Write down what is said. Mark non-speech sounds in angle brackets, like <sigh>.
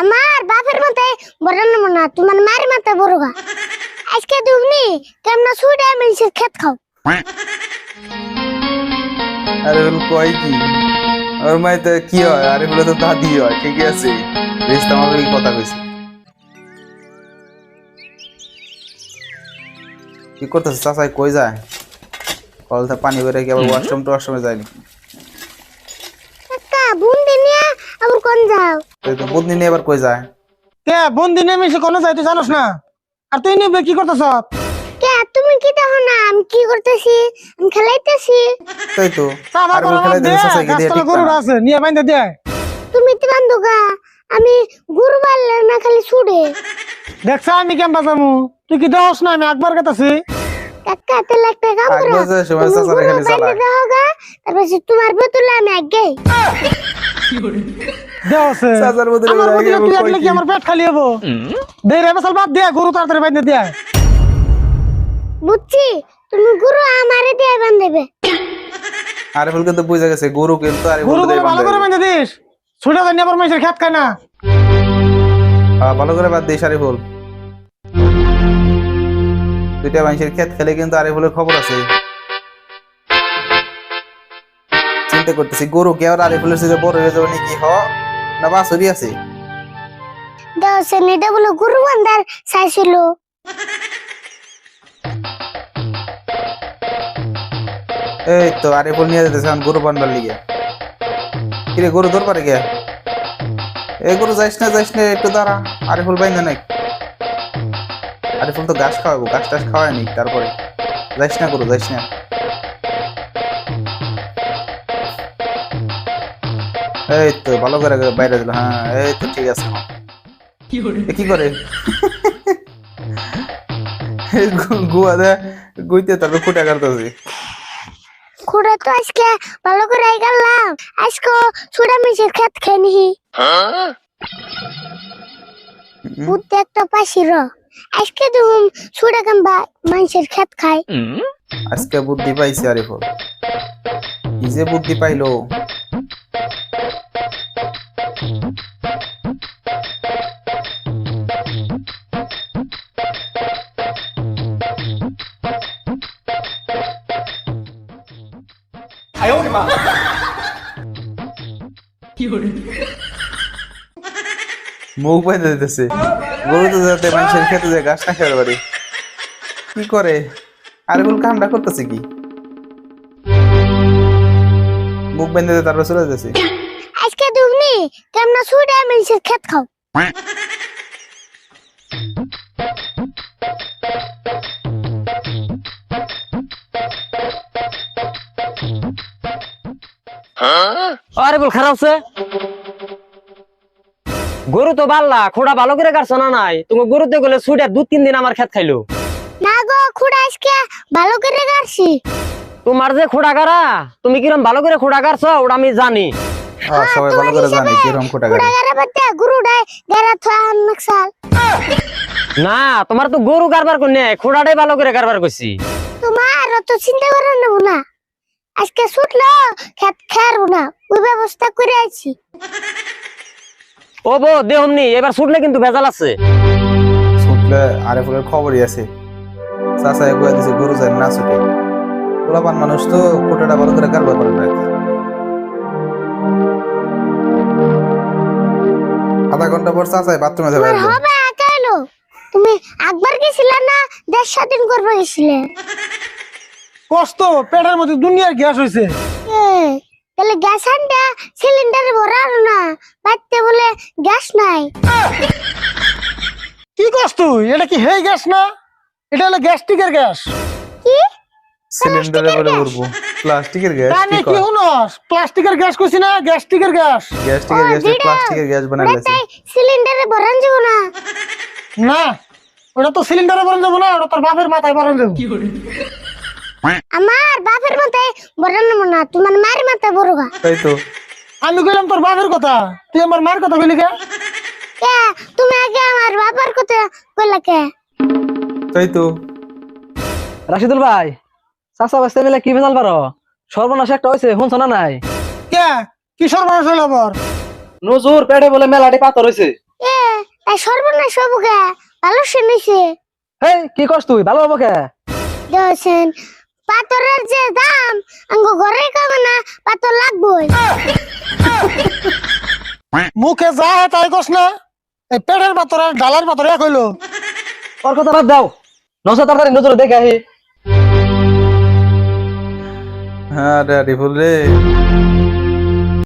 আমার বাপের মাথায় বড় না তোমার মায়ের মাথায় বড় গা আজকে তুমি কেমন সুইডে মানুষের খেত খাও। আরে বল কয় কি? ওর মায়ের তো কি হয়? আরে বলে তো দাদি হয় ঠিকই আছে। বেশ তো আমাকে এই কথা কইছে। কি করতেছে? চাচাই কই যায়? কলতে পানি বেড়ে কি আবার ওয়াশরুম টুয়াশরুমে যায় নাকি কাকা বুন্দি নিয়ে আবার কোন বুধনি নিয়ে এবার কই যায়? কে বন্দি নেমে এসে কোনো তুই জানোস না? আর তুই নিবে কি করতেছ? কে তুমি কি দেখো না? আমি কি করতেছি? আমি খেলাইতেছি। তাই তো। চা আর বল খেলাই না? আছে নিয়ে বাইন্দা দে। তুমি তো বান্ধুকা আমি গুরু বাড়লে না খালি ছুড়ে দেখছ আমি কেম বাজামু তুই কি দেহস না আমি একবার কেতাছি কাকা তাহলে একটা কাম করো। তুমি গুরু খালি বাড়লে দেখো গা তারপর তোমার বোতলে আমি আগে আমার লাগে বদলে আবার তুই কয় আসলে কি কি? আমার পেট খালি হব? দে রে বাদ দে গরু তাড়াতাড়ি বাইন্দা দে। বুঝছি তুমি গুরু আমারে দিয়ে বান্ধবে আরে ফুল কিন্তু বুঝে গেছে গরু কিন্তু আরে গরু ফুল করে ভালো করে বাইন্দা দিস। ছুটে জানি আবার মাইসের খেত খায় না। ভালো করে বাদ দিস আরে ফুল দুইটা মানুষের ক্ষেত খেলে কিন্তু আরে ফুলের খবর আছে। চিন্তা করতেছি গরু কে আর আরে ফুলের সাথে বড় হয়ে যাবে নাকি? হ। না বাসুরি আছে। সে নিটা বলে গুরু বান্ধার চাইছিল। এই তো আরে ফুল নিয়ে যেতেছে গরু বানবার লিগে। কিরে গরু পারে কে এই গরু যাইস না যাইস না একটু দাঁড়া আরে ফুল বাইন্দা নাই। আরে ফুল তো ঘাস খাওয়াবো ঘাস টাস খাওয়ায়নি তারপরে। যাইস না গরু যাইস না। এই তো ভালো করে বাইরে দিল হ্যাঁ এই তো ঠিক আছে। কি করে? গুয়া দে গুইতে তারপর ফুটা কাটতেছে। খুঁড়ে তো আজকে ভালো করে গেলাম। আজকে ছুড়ে মিশের খেত খেয়ে বুদ্ধি একটা পাশি র। আজকে তুমি ছুড়ে কাম্বা মানুষের খেত খায়। আজকে বুদ্ধি পাইছে আরে ফল কি যে বুদ্ধি পাইলো। মুখ বাইন্ধে দিতেছে গরু তো যাতে মানুষের খেতে যায় ঘাস না খেতে পারে কি করে? আরে বল কামটা করতেছে কি? মুখ বেঁধে তারপর চলে যাচ্ছে। আজকে তুমি কেমন ছুড়ে মানুষের খেত খাও। <laughs> আরে বল খারাপ আছে গরু তো বাল্লা খোড়া ভালো করে কাটছো না নাই? তুমি গরুতে গেলে ছুটে দু তিন দিন আমার খেত খাইলো। না গো খুঁড়ে আজকে ভালো করে গাড়ছি। তোমার যে খোড়া গাড়া তুমি কিরম ভালো করে খোড়া গাড়ছো ওটা আমি জানি। সবাই ভালো করে খুঁড়ে গুরু ডাই থা নকশাল না তোমার তো গরু কারবার করে খোড়াটাই ভালো করে কারবার করছি তোমার অত চিন্তা করে নেব না। আজকে ছুটলো খেত খেয়ারবো না ওই ব্যবস্থা করে আছি ও বো দেহমনি এবার ছুটলে কিন্তু ভেজাল আছে। ছুটলে আরে ফুলের খবরই আছে। চাচা এগুলো দিছে গরু যায় না ছুটে। পোলাপান মানুষ তো কোটাটা ভালো করে কারবার করে না আধা ঘণ্টা পর চাচাই বাথরুমে যাবে হবে একা এলো তুমি একবার গেছিলে না দেড় স্বাধীন করবে গেছিলে? কষ্ট পেটের মধ্যে দুনিয়ার গ্যাস হয়েছে এ, তাহলে গ্যাস আনটা সিলিন্ডারে ভরার না বাড়তে বলে গ্যাস নাই। কি কষ্ট তুই? এটা কি হে গ্যাস না? এটা হলো গ্যাস্ট্রিকের গ্যাস। কি? সিলিন্ডারে উঠবো প্লাস্টিকের গ্যাস তাই কি কি হুনস প্লাস্টিকের গ্যাস কইছি না গ্যাস্ট্রিকের গ্যাস। গ্যাস্ট্রিকের গ্যাস প্লাস্টিকের গ্যাস বানাই লেছে সিলিন্ডারে ভরান যাব না। না ওটা তো সিলিন্ডারে বরণ যাব না ওটা তোর বাপের মাথায় বরণ যাব। আমার বাপের মাথায় ভরান নেব না তোমার মায়ের মাথায় বড় তাই তো। আমি কইলাম তোর বাপের কথা তুই আমার মার কথা কইলি কে? কে? তুমি আগে আমার বাবার কথা কইলা কে? তাই তো। রাশিদুল ভাই চাচা বাস্তে মিলে কি ভেজাল পারো? সর্বনাশ একটা হয়েছে শুনছ না নাই? কে? কি সর্বনাশ হইল আবার? নজুর পেটে বলে মেলাটি পাথর হয়েছে এ তাই সর্বনাশ হবুকে ভালো শুনেছে। হেই কি করছ তুই? ভালো হব কে? দেখছেন পাথরের যে দাম আঙ্গো ঘরে কামে না পাথর লাগবই। মুখে যা হয় তাই কস না এই পেটের পাথর আর ডালার পাথর এক হইল। ওর কথা বাদ দাও। নসা তাড়াতাড়ি নজরে দেখে আহি। হ্যাঁ রে আরিফুল রে।